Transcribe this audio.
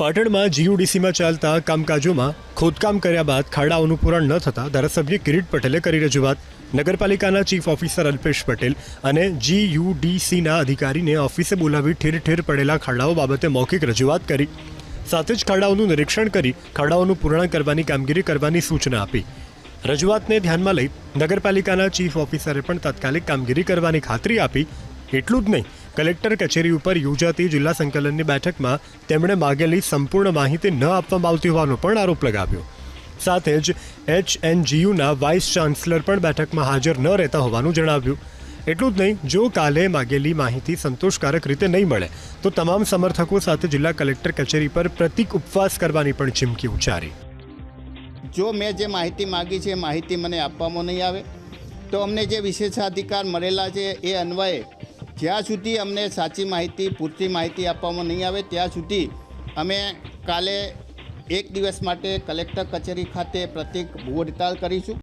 પાટણમાં જીયુડીસીમાં ચાલતા કામકાજોમાં ખોદકામ કર્યા બાદ ખાડાઓનું પૂરણ ન થતાં ધારાસભ્ય કિરીટ પટેલે કરી રજૂઆત. નગરપાલિકાના ચીફ ઓફિસર અલ્પેશ પટેલ અને જીયુડીસીના અધિકારીને ઓફિસે બોલાવી ઠેર ઠેર પડેલા ખાડાઓ બાબતે મૌખિક રજૂઆત કરી. સાથે જ ખાડાઓનું નિરીક્ષણ કરી ખાડાઓનું પૂર્ણ કરવાની કામગીરી કરવાની સૂચના આપી. રજૂઆતને ધ્યાનમાં લઈ નગરપાલિકાના ચીફ ઓફિસરે પણ તાત્કાલિક કામગીરી કરવાની ખાતરી આપી. એટલું જ નહીં કલેક્ટર કચેરી ઉપર યોજાતી જિલ્લા સંકલનની બેઠકમાં તેમણે માગેલી સંપૂર્ણ માહિતી ન આપવામાં આવતી હોવાનો પણ આરોપ લગાવ્યો. સાથે જ એચએનજીયુના વાઇસ ચાન્સલર પણ બેઠકમાં હાજર ન રહેતા હોવાનું જણાવ્યું. એટલું જ નહીં, જો કાલે માગેલી માહિતી સંતોષકારક રીતે નહીં મળે, તો તમામ સમર્થકો સાથે જિલ્લા કલેક્ટર કચેરી પર પ્રતિક ઉપવાસ કરવાની પણ ચીમકી ઉચ્ચારી. જો મેં જે માહિતી માગી છે એ માહિતી મને આપવામાં નહીં આવે, તો અમને જે વિશેષાધિકાર મળેલા છે એ અન્વયે જ્યાં સુધી અમને સાચી માહિતી, પૂરતી માહિતી આપવામાં નહીં આવે, ત્યાં સુધી અમે કાલે એક દિવસ માટે કલેક્ટર કચેરી ખાતે પ્રતિક હડતાલ કરીશું.